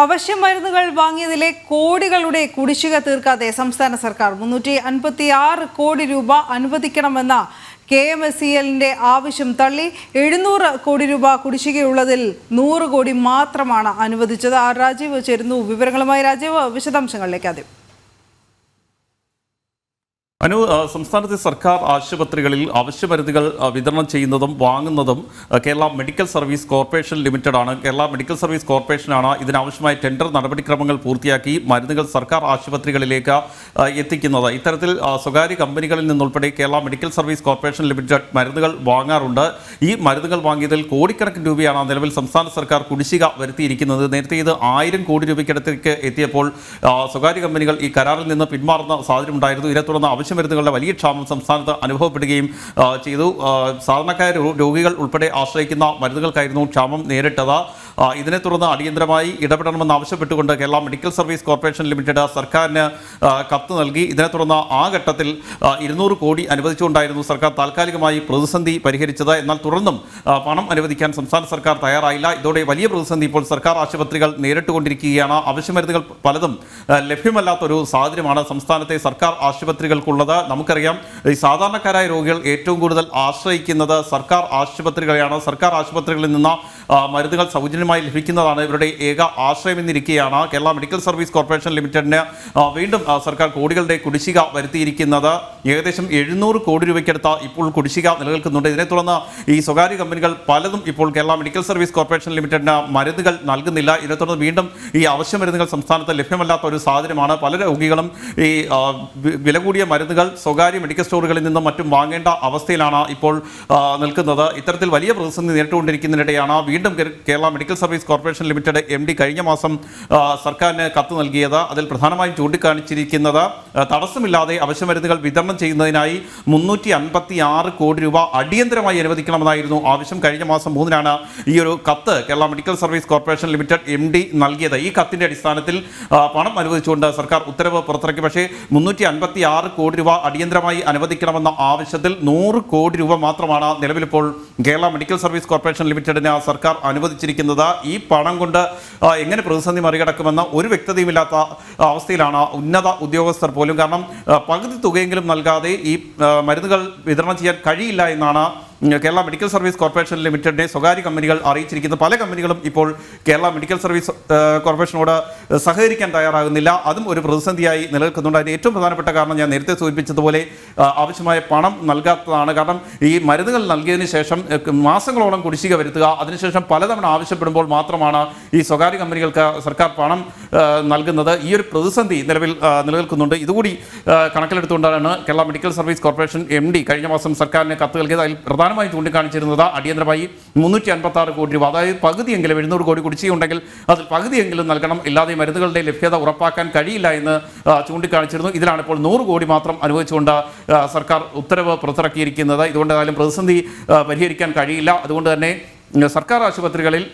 അവശ്യ മരുന്നുകൾ വാങ്ങിയതിലെ കോടികളുടെ കുടിശ്ശിക തീർക്കാതെ സംസ്ഥാന സർക്കാർ മുന്നൂറ്റി അൻപത്തി ആറ് കോടി രൂപ അനുവദിക്കണമെന്ന കെ എം എസ് സി എല്ലിന്റെ ആവശ്യം തള്ളി എഴുന്നൂറ് കോടി രൂപ കുടിശ്ശികയുള്ളതിൽ നൂറ് കോടി മാത്രമാണ് അനുവദിച്ചത്. ആർ രാജീവ് ചേരുന്നു വിവരങ്ങളുമായി. രാജീവ് വിശദാംശങ്ങളിലേക്ക് ആദ്യം. അനു സംസ്ഥാനത്തെ സർക്കാർ ആശുപത്രികളിൽ അവശ്യമരുന്നുകൾ വിതരണം ചെയ്യുന്നതും വാങ്ങുന്നതും Kerala medical service corporation limited ആണ് കേരള മെഡിക്കൽ സർവീസ് കോർപ്പറേഷനാണ് ഇതിനാവശ്യമായ ടെൻഡർ നടപടിക്രമങ്ങൾ പൂർത്തിയാക്കി മരുന്നുകൾ സർക്കാർ ആശുപത്രികളിലേക്ക് എത്തിക്കുന്നത്. ഇത്തരത്തിൽ സ്വകാര്യ കമ്പനികളിൽ നിന്നുൾപ്പെടെ Kerala medical service corporation limited മരുന്നുകൾ വാങ്ങാറുണ്ട്. ഈ മരുന്നുകൾ വാങ്ങിയതിൽ കോടിക്കണക്കിന് രൂപയാണ് നിലവിൽ സംസ്ഥാന സർക്കാർ കുടിശ്ശിക വരുത്തിയിരിക്കുന്നത്. നേരത്തെ ഇത് ആയിരം കോടി രൂപയ്ക്കടുത്തേക്ക് എത്തിയപ്പോൾ സ്വകാര്യ കമ്പനികൾ ഈ കരാറിൽ നിന്ന് പിന്മാറുന്ന സാഹചര്യം ഉണ്ടായിരുന്നു. ഇതിനെ തുടർന്ന് അവശ്യമരുന്നുകളുടെ വലിയ ക്ഷാമം സംസ്ഥാനത്ത് അനുഭവപ്പെടുകയും ചെയ്തു. സാധാരണക്കാർ രോഗികൾ ഉൾപ്പെടെ ആശ്രയിക്കുന്ന മരുന്നുകൾക്കായിരുന്നു ക്ഷാമം നേരിട്ടത്. ഇതിനെ തുടർന്ന് അടിയന്തരമായി ഇടപെടണമെന്ന് ആവശ്യപ്പെട്ടുകൊണ്ട് Kerala medical service corporation limited സർക്കാരിന് കത്ത് നൽകി. ഇതിനെ തുടർന്ന് ആ ഘട്ടത്തിൽ ഇരുന്നൂറ് കോടി അനുവദിച്ചുകൊണ്ടായിരുന്നു സർക്കാർ താൽക്കാലികമായി പ്രതിസന്ധി പരിഹരിച്ചത്. എന്നാൽ തുടർന്നും പണം അനുവദിക്കാൻ സംസ്ഥാന സർക്കാർ തയ്യാറായില്ല. ഇതോടെ വലിയ പ്രതിസന്ധി ഇപ്പോൾ സർക്കാർ ആശുപത്രികൾ നേരിട്ടുകൊണ്ടിരിക്കുകയാണ്. ആവശ്യമരുന്നുകൾ പലതും ലഭ്യമല്ലാത്തൊരു സാഹചര്യമാണ് സംസ്ഥാനത്തെ സർക്കാർ ആശുപത്രികൾക്കുള്ളത്. നമുക്കറിയാം ഈ സാധാരണക്കാരായ രോഗികൾ ഏറ്റവും കൂടുതൽ ആശ്രയിക്കുന്നത് സർക്കാർ ആശുപത്രികളെയാണ്. സർക്കാർ ആശുപത്രികളിൽ നിന്ന് മരുന്നുകൾ സൗജന്യമായി ലഭിക്കുന്നതാണ് ഇവരുടെ ഏക ആശ്രയമെന്നിരിക്കുകയാണ് കേരള മെഡിക്കൽ സർവീസ് കോർപ്പറേഷൻ ലിമിറ്റഡിന് വീണ്ടും സർക്കാർ കോടികളുടെ കുടിശ്ശിക വരുത്തിയിരിക്കുന്നത്. ഏകദേശം എഴുന്നൂറ് കോടി രൂപയ്ക്കടുത്ത ഇപ്പോൾ കുടിശ്ശിക നിലനിൽക്കുന്നുണ്ട്. ഇതിനെ തുടർന്ന് ഈ സ്വകാര്യ കമ്പനികൾ പലതും ഇപ്പോൾ കേരള മെഡിക്കൽ സർവീസ് കോർപ്പറേഷൻ ലിമിറ്റഡിന് മരുന്നുകൾ നൽകുന്നില്ല. ഇതിനെ തുടർന്ന് വീണ്ടും ഈ അവശ്യ മരുന്നുകൾ സംസ്ഥാനത്ത് ലഭ്യമല്ലാത്ത ഒരു സാഹചര്യമാണ്. പല രോഗികളും ഈ വില കൂടിയ മരുന്നുകൾ സ്വകാര്യ മെഡിക്കൽ സ്റ്റോറുകളിൽ നിന്നും മറ്റും വാങ്ങേണ്ട അവസ്ഥയിലാണ് ഇപ്പോൾ നിൽക്കുന്നത്. ഇത്തരത്തിൽ വലിയ പ്രതിസന്ധി നേരിട്ടുകൊണ്ടിരിക്കുന്നതിനിടെയാണ് വീണ്ടും കേ- Kerala medical service corporation limited M D കഴിഞ്ഞ മാസം സർക്കാരിന് കത്ത് നൽകിയത്. അതിൽ പ്രധാനമായും ചൂണ്ടിക്കാണിച്ചിരിക്കുന്നത് തടസ്സമില്ലാതെ അവശ്യ മരുന്നുകൾ വിതരണം ചെയ്യുന്നതിനായി മുന്നൂറ്റി അൻപത്തി ആറ് കോടി രൂപ അടിയന്തരമായി അനുവദിക്കണമെന്നായിരുന്നു ആവശ്യം. കഴിഞ്ഞ മാസം മൂന്നിനാണ് ഈ ഒരു കത്ത് Kerala medical service corporation limited M D നൽകിയത്. ഈ കത്തിന്റെ അടിസ്ഥാനത്തിൽ പണം അനുവദിച്ചുകൊണ്ട് സർക്കാർ ഉത്തരവ് പുറത്തിറക്കി. പക്ഷേ മുന്നൂറ്റി അൻപത്തി ആറ് കോടി രൂപ അടിയന്തരമായി അനുവദിക്കണമെന്ന ആവശ്യത്തിൽ നൂറ് കോടി രൂപ മാത്രമാണ് നിലവിലിപ്പോൾ കേരള മെഡിക്കൽ സർവീസ് കോർപ്പറേഷൻ ലിമിറ്റഡിന് സർക്കാർ അനുവദിച്ചിരിക്കുന്നത്. ഈ പണം കൊണ്ട് എങ്ങനെ പ്രതിസന്ധി മറികടക്കുമെന്ന ഒരു വ്യക്തതയുമില്ലാത്ത അവസ്ഥയിലാണ് ഉന്നത ഉദ്യോഗസ്ഥർ പോലും. കാരണം പകുതി തുകയെങ്കിലും നൽകാതെ ഈ മരുന്നുകൾ വിതരണം ചെയ്യാൻ കഴിയില്ല എന്നാണ് കേരള മെഡിക്കൽ സർവീസ് കോർപ്പറേഷൻ ലിമിറ്റഡിനെ സ്വകാര്യ കമ്പനികൾ അറിയിച്ചിരിക്കുന്ന പല കമ്പനികളും ഇപ്പോൾ കേരള മെഡിക്കൽ സർവീസ് കോർപ്പറേഷനോട് സഹകരിക്കാൻ തയ്യാറാകുന്നില്ല. അതും ഒരു പ്രതിസന്ധിയായി നിലനിൽക്കുന്നുണ്ട്. അതിന് ഏറ്റവും പ്രധാനപ്പെട്ട കാരണം ഞാൻ നേരത്തെ സൂചിപ്പിച്ചതുപോലെ ആവശ്യമായ പണം നൽകാത്തതാണ്. കാരണം ഈ മരുന്നുകൾ നൽകിയതിന് ശേഷം മാസങ്ങളോളം കുടിശ്ശിക വരുത്തുക അതിനുശേഷം പലതവണ ആവശ്യപ്പെടുമ്പോൾ മാത്രമാണ് ഈ സ്വകാര്യ കമ്പനികൾക്ക് സർക്കാർ പണം നൽകുന്നത്. ഈ ഒരു പ്രതിസന്ധി നിലവിൽ നിലനിൽക്കുന്നുണ്ട്. ഇതുകൂടി കണക്കിലെടുത്തുകൊണ്ടാണ് Kerala medical service corporation M കഴിഞ്ഞ മാസം സർക്കാരിന് കത്ത് നൽകിയത്. അതിൽ പ്രധാനമായും ചൂണ്ടിക്കാണിച്ചിരുന്നത് അടിയന്തരമായി മുന്നൂറ്റി അൻപത്തി ആറ് കോടി രൂപ. അതായത് പകുതിയെങ്കിലും എഴുന്നൂറ് കോടി കുടിശ്ശിയുണ്ടെങ്കിൽ അതിൽ പകുതിയെങ്കിലും നൽകണം. ഇല്ലാതെ മരുന്നുകളുടെ ലഭ്യത ഉറപ്പാക്കാൻ കഴിയില്ല എന്ന് ചൂണ്ടിക്കാണിച്ചിരുന്നു. ഇതിലാണ് ഇപ്പോൾ നൂറ് കോടി മാത്രം അനുവദിച്ചുകൊണ്ട് സർക്കാർ ഉത്തരവ് പുറത്തിറക്കിയിരിക്കുന്നത്. ഇതുകൊണ്ട് ഏതായാലും പ്രതിസന്ധി പരിഹരിക്കാൻ കഴിയില്ല. അതുകൊണ്ട് തന്നെ സർക്കാർ ആശുപത്രികളിൽ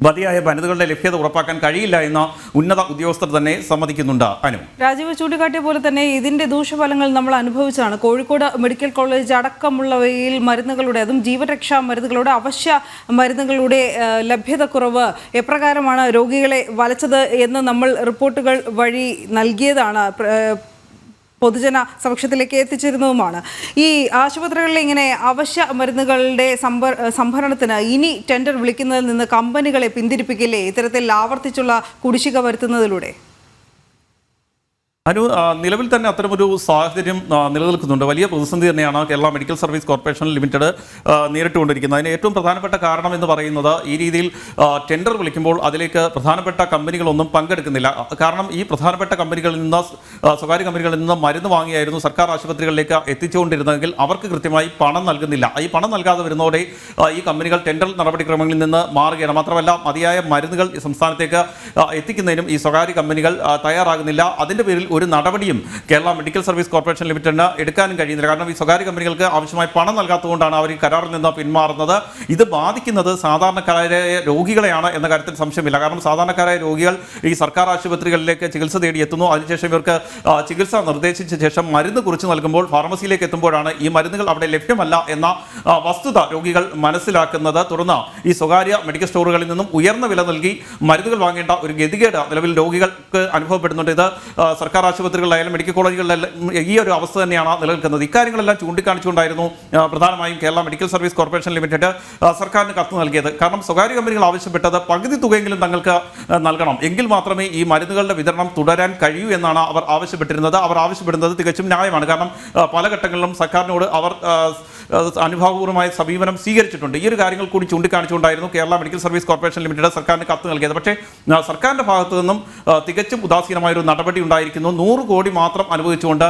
മതിയായ വനിതകളുടെ ലഭ്യത ഉറപ്പാക്കാൻ കഴിയില്ല എന്ന ഉന്നത ഉദ്യോഗസ്ഥർ തന്നെ സമ്മതിക്കുന്നുണ്ട്. അനു. രാജീവ് ചൂണ്ടിക്കാട്ടിയ പോലെ തന്നെ ഇതിന്റെ ദൂഷ്യഫലങ്ങൾ നമ്മൾ അനുഭവിച്ചാണ് കോഴിക്കോട് മെഡിക്കൽ കോളേജ് അടക്കമുള്ളവയിൽ മരുന്നുകളുടെ അതും ജീവരക്ഷാ മരുന്നുകളുടെ അവശ്യ മരുന്നുകളുടെ ലഭ്യത കുറവ് എപ്രകാരമാണ് രോഗികളെ വലച്ചത് എന്ന് നമ്മൾ റിപ്പോർട്ടുകൾ വഴി നൽകിയതാണ് പൊതുജന സമക്ഷത്തിലേക്ക് എത്തിച്ചിരുന്നതുമാണ്. ഈ ആശുപത്രികളിൽ ഇങ്ങനെ അവശ്യ മരുന്നുകളുടെ സംഭ സംഭരണത്തിന് ഇനി ടെൻഡർ വിളിക്കുന്നതിൽ നിന്ന് കമ്പനികളെ പിന്തിരിപ്പിക്കില്ലേ? ഇത്തരത്തിൽ ആവർത്തിച്ചുള്ള കുടിശ്ശിക വരുത്തുന്നതിലൂടെ. അനു നിലവിൽ തന്നെ അത്തരമൊരു സാഹചര്യം നിലനിൽക്കുന്നുണ്ട്. വലിയ പ്രതിസന്ധി തന്നെയാണ് Kerala medical service corporation limited നേരിട്ടുകൊണ്ടിരിക്കുന്നത്. അതിന് ഏറ്റവും പ്രധാനപ്പെട്ട കാരണം എന്ന് പറയുന്നത് ഈ രീതിയിൽ ടെൻഡർ വിളിക്കുമ്പോൾ അതിലേക്ക് പ്രധാനപ്പെട്ട കമ്പനികളൊന്നും പങ്കെടുക്കുന്നില്ല. കാരണം ഈ പ്രധാനപ്പെട്ട കമ്പനികളിൽ നിന്ന് സ്വകാര്യ കമ്പനികളിൽ നിന്ന് മരുന്ന് വാങ്ങിയായിരുന്നു സർക്കാർ ആശുപത്രികളിലേക്ക് എത്തിച്ചുകൊണ്ടിരുന്നതെങ്കിൽ അവർക്ക് കൃത്യമായി പണം നൽകുന്നില്ല. ഈ പണം നൽകാതെ വരുന്നതോടെ ഈ കമ്പനികൾ ടെൻഡർ നടപടിക്രമങ്ങളിൽ നിന്ന് മാറുകയാണ്. മാത്രമല്ല മതിയായ മരുന്നുകൾ സംസ്ഥാനത്തേക്ക് എത്തിക്കുന്നതിനും ഈ സ്വകാര്യ കമ്പനികൾ തയ്യാറാകുന്നില്ല. അതിന്റെ പേരിൽ ഒരു നടപടിയും കേരള മെഡിക്കൽ സർവീസ് കോർപ്പറേഷൻ ലിമിറ്റഡിന് എടുക്കാനും കഴിയുന്നില്ല. കാരണം ഈ സ്വകാര്യ കമ്പനികൾക്ക് ആവശ്യമായി പണം നൽകാത്തതുകൊണ്ടാണ് അവർ ഈ കരാറിൽ നിന്ന് പിന്മാറുന്നത്. ഇത് ബാധിക്കുന്നത് സാധാരണക്കാരായ രോഗികളെയാണ് എന്ന കാര്യത്തിൽ സംശയമില്ല. കാരണം സാധാരണക്കാരായ രോഗികൾ ഈ സർക്കാർ ആശുപത്രികളിലേക്ക് ചികിത്സ തേടി എത്തുന്നു. അതിനുശേഷം ഇവർക്ക് ചികിത്സ നിർദ്ദേശിച്ച ശേഷം മരുന്ന് കുറിച്ച് നൽകുമ്പോൾ ഫാർമസിയിലേക്ക് എത്തുമ്പോഴാണ് ഈ മരുന്നുകൾ അവിടെ ലഭ്യമല്ല എന്ന വസ്തുത രോഗികൾ മനസ്സിലാക്കുന്നത്. തുടർന്ന് ഈ സ്വകാര്യ മെഡിക്കൽ സ്റ്റോറുകളിൽ നിന്നും ഉയർന്ന വില നൽകി മരുന്നുകൾ വാങ്ങേണ്ട ഒരു ഗതികേട് നിലവിൽ രോഗികൾക്ക് അനുഭവപ്പെടുന്നുണ്ട്. ഇത് ആ, സർക്കാർ ആശുപത്രികളിലായാലും മെഡിക്കൽ കോളേജുകളിലായാലും ഈ ഒരു അവസ്ഥ തന്നെയാണ് നിലനിൽക്കുന്നത്. ഇക്കാര്യങ്ങളെല്ലാം ചൂണ്ടിക്കാണിച്ചുകൊണ്ടായിരുന്നു പ്രധാനമായും Kerala medical service corporation limited സർക്കാരിന് കത്ത് നൽകിയത്. കാരണം സ്വകാര്യ കമ്പനികൾ ആവശ്യപ്പെട്ടത് പകുതി തുകയെങ്കിലും തങ്ങൾക്ക് നൽകണം. എങ്കിൽ മാത്രമേ ഈ മരുന്നുകളുടെ വിതരണം തുടരാൻ കഴിയൂ എന്നാണ് അവർ ആവശ്യപ്പെട്ടിരുന്നത്. അവർ ആവശ്യപ്പെടുന്നത് തികച്ചും ന്യായമാണ്. കാരണം പല ഘട്ടങ്ങളിലും സർക്കാരിനോട് അവർ അനുഭാവപൂർവമായ സമീപനം സ്വീകരിച്ചിട്ടുണ്ട്. ഈ ഒരു കാര്യങ്ങൾ കൂടി ചൂണ്ടിക്കാണിച്ചുകൊണ്ടായിരുന്നു Kerala medical service corporation limited സർക്കാരിന് കത്ത് നൽകിയത്. പക്ഷേ സർക്കാരിന്റെ ഭാഗത്തു നിന്നും തികച്ചും ഉദാസീനമായ ഒരു നടപടി ഉണ്ടായിരിക്കുന്നു. നൂറ് കോടി മാത്രം അനുവദിച്ചുകൊണ്ട്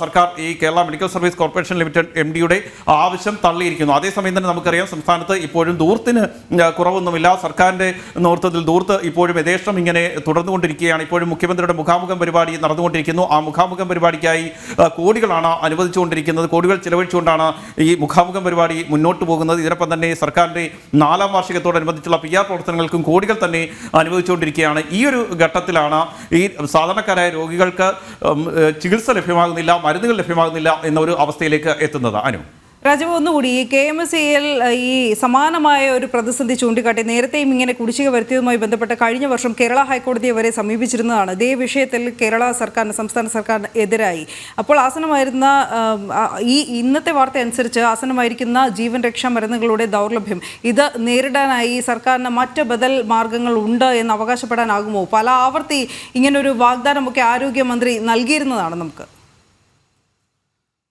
സർക്കാർ ഈ Kerala medical service corporation limited M ഡിയുടെ ആവശ്യം തള്ളിയിരിക്കുന്നു. അതേസമയം തന്നെ നമുക്കറിയാം സംസ്ഥാനത്ത് ഇപ്പോഴും ദൂർത്തിന് കുറവൊന്നുമില്ല. സർക്കാരിന്റെ നേതൃത്വത്തിൽ ദൂർത്ത് ഇപ്പോഴും യഥേഷ്ടം ഇങ്ങനെ തുടർന്നുകൊണ്ടിരിക്കുകയാണ്. ഇപ്പോഴും മുഖ്യമന്ത്രിയുടെ മുഖാമുഖം പരിപാടി നടന്നുകൊണ്ടിരിക്കുന്നു. ആ മുഖാമുഖം പരിപാടിക്കായി കോടികളാണ് അനുവദിച്ചുകൊണ്ടിരിക്കുന്നത്. കോടികൾ ചിലവഴിച്ചുകൊണ്ടാണ് ഈ മുഖാമുഖം പരിപാടി മുന്നോട്ട് പോകുന്നത്. ഇതിനൊപ്പം തന്നെ സർക്കാരിന്റെ നാലാം വാർഷികത്തോടനുബന്ധിച്ചുള്ള പി ആർ പ്രവർത്തനങ്ങൾക്കും കോടികൾ തന്നെ അനുവദിച്ചുകൊണ്ടിരിക്കുകയാണ്. ഈ ഒരു ഘട്ടത്തിലാണ് ഈ സാധാരണക്കാരായ രോഗികൾക്ക് ചികിത്സ ലഭ്യമാകുന്നില്ല മരുന്നുകൾ ലഭ്യമാകുന്നില്ല എന്ന ഒരു അവസ്ഥയിലേക്ക് എത്തുന്നത്. അനു? രാജീവ് ഒന്നുകൂടി ഈ കെ എം എസ് സിയിൽ ഈ സമാനമായ ഒരു പ്രതിസന്ധി ചൂണ്ടിക്കാട്ടി നേരത്തെയും ഇങ്ങനെ കുടിശ്ശിക വരുത്തിയതുമായി ബന്ധപ്പെട്ട് കഴിഞ്ഞ വർഷം കേരള ഹൈക്കോടതിയെ വരെ സമീപിച്ചിരുന്നതാണ്. ഇതേ വിഷയത്തിൽ കേരള സർക്കാരിന് സംസ്ഥാന സർക്കാരിന് എതിരായി. അപ്പോൾ ആസനമായിരുന്ന ഈ ഇന്നത്തെ വാർത്ത അനുസരിച്ച് ആസനമായിരിക്കുന്ന ജീവൻ രക്ഷാ മരുന്നുകളുടെ ദൗർലഭ്യം ഇത് നേരിടാനായി സർക്കാരിന് മറ്റ് ബദൽ മാർഗങ്ങൾ ഉണ്ട് എന്ന് അവകാശപ്പെടാനാകുമോ? പല ആവർത്തി ഇങ്ങനൊരു വാഗ്ദാനമൊക്കെ ആരോഗ്യമന്ത്രി നൽകിയിരുന്നതാണ് നമുക്ക്.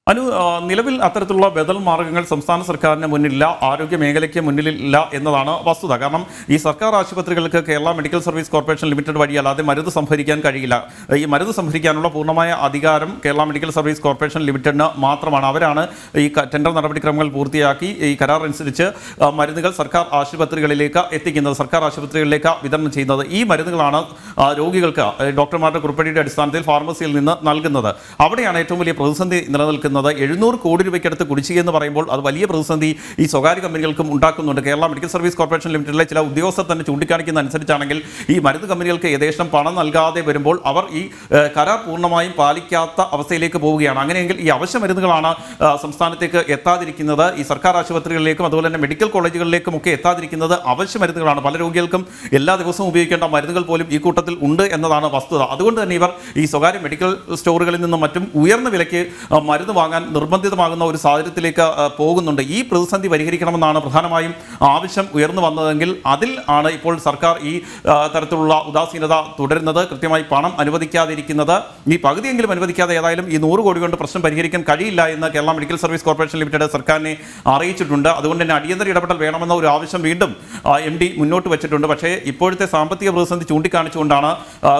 അനു നിലവിൽ അത്തരത്തിലുള്ള ബദൽ മാർഗങ്ങൾ സംസ്ഥാന സർക്കാരിന് മുന്നിലില്ല ആരോഗ്യ മേഖലയ്ക്ക് മുന്നിലില്ല എന്നതാണ് വസ്തുത. കാരണം ഈ സർക്കാർ ആശുപത്രികൾക്ക് Kerala medical service corporation limited വഴി അല്ലാതെ മരുന്ന് സംഭരിക്കാൻ കഴിയില്ല. ഈ മരുന്ന് സംഭരിക്കാനുള്ള പൂർണമായ അധികാരം കേരള മെഡിക്കൽ സർവീസ് കോർപ്പറേഷൻ ലിമിറ്റഡിന് മാത്രമാണ്. അവരാണ് ഈ ടെൻഡർ നടപടിക്രമങ്ങൾ പൂർത്തിയാക്കി ഈ കരാർ അനുസരിച്ച് മരുന്നുകൾ സർക്കാർ ആശുപത്രികളിലേക്ക് എത്തിക്കുന്നത് സർക്കാർ ആശുപത്രികളിലേക്ക് വിതരണം ചെയ്യുന്നത്. ഈ മരുന്നുകളാണ് രോഗികൾക്ക് ഡോക്ടർമാരുടെ കുറിപ്പടിയുടെ അടിസ്ഥാനത്തിൽ ഫാർമസിയിൽ നിന്ന് നൽകുന്നത്. അവിടെയാണ് ഏറ്റവും വലിയ പ്രതിസന്ധി നിലനിൽക്കുന്നത്. എഴുന്നൂറ് കോടി രൂപയ്ക്കടുത്ത് കുടിശ്ശിക എന്ന് പറയുമ്പോൾ അത് വലിയ പ്രതിസന്ധി ഈ സ്വകാര്യ കമ്പനികൾക്കും ഉണ്ടാക്കുന്നുണ്ട്. കേരള മെഡിക്കൽ സർവീസ് കോർപ്പറേഷൻ ലിമിറ്റഡിലെ ചില ഉദ്യോഗസ്ഥർ തന്നെ ചൂണ്ടിക്കാണിക്കുന്ന അനുസരിച്ചാണെങ്കിൽ ഈ മരുന്ന് കമ്പനികൾക്ക് ഏകദേശം പണം നൽകാതെ വരുമ്പോൾ അവർ ഈ കരാർ പൂർണമായും പാലിക്കാത്ത അവസ്ഥയിലേക്ക് പോവുകയാണ്. അങ്ങനെയെങ്കിൽ ഈ അവശ്യ മരുന്നുകളാണ് സംസ്ഥാനത്തേക്ക് എത്താതിരിക്കുന്നത്. ഈ സർക്കാർ ആശുപത്രികളിലേക്കും അതുപോലെ തന്നെ മെഡിക്കൽ കോളേജുകളിലേക്കും ഒക്കെ എത്താതിരിക്കുന്നത് അവശ്യ മരുന്നുകളാണ്. പല രോഗികൾക്കും എല്ലാ ദിവസവും ഉപയോഗിക്കേണ്ട മരുന്നുകൾ പോലും ഈ കൂട്ടത്തിൽ ഉണ്ട് എന്നതാണ് വസ്തുത. അതുകൊണ്ട് തന്നെ ഇവർ ഈ സ്വകാര്യ മെഡിക്കൽ സ്റ്റോറുകളിൽ നിന്നും മറ്റും ഉയർന്ന വിലയ്ക്ക് മരുന്ന് വാങ്ങാൻ നിർബന്ധിതമാകുന്ന ഒരു സാഹചര്യത്തിലേക്ക് പോകുന്നുണ്ട്. ഈ പ്രതിസന്ധി പരിഹരിക്കണമെന്നാണ് പ്രധാനമായും ആവശ്യം ഉയർന്നു വന്നതെങ്കിൽ അതിൽ ആണ് ഇപ്പോൾ സർക്കാർ ഈ തരത്തിലുള്ള ഉദാസീനത തുടരുന്നത്. കൃത്യമായി പണം അനുവദിക്കാതിരിക്കുന്നത് ഈ പകുതിയെങ്കിലും അനുവദിക്കാതെ ഏതായാലും ഈ നൂറ് കോടി കൊണ്ട് പ്രശ്നം പരിഹരിക്കാൻ കഴിയില്ല എന്ന് Kerala medical service corporation limited സർക്കാരിനെ അറിയിച്ചിട്ടുണ്ട്. അതുകൊണ്ട് തന്നെ അടിയന്തര ഇടപെടൽ വേണമെന്ന ഒരു ആവശ്യം വീണ്ടും എം ഡി മുന്നോട്ട് വെച്ചിട്ടുണ്ട്. പക്ഷേ ഇപ്പോഴത്തെ സാമ്പത്തിക പ്രതിസന്ധി ചൂണ്ടിക്കാണിച്ചുകൊണ്ടാണ്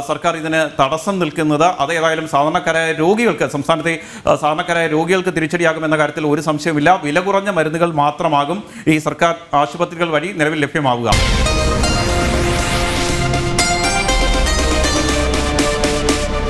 സർക്കാർ ഇതിന് തടസ്സം നിൽക്കുന്നത്. അത് ഏതായാലും സാധാരണക്കാരായ രോഗികൾക്ക് സംസ്ഥാനത്തെ സാധാരണക്കാരായ രോഗികൾക്ക് തിരിച്ചടിയാകുമെന്ന കാര്യത്തിൽ ഒരു സംശയമില്ല വില കുറഞ്ഞ മരുന്നുകൾ മാത്രമാകും ഈ സർക്കാർ ആശുപത്രികൾ വഴി നിലവിൽ ലഭ്യമാവുക.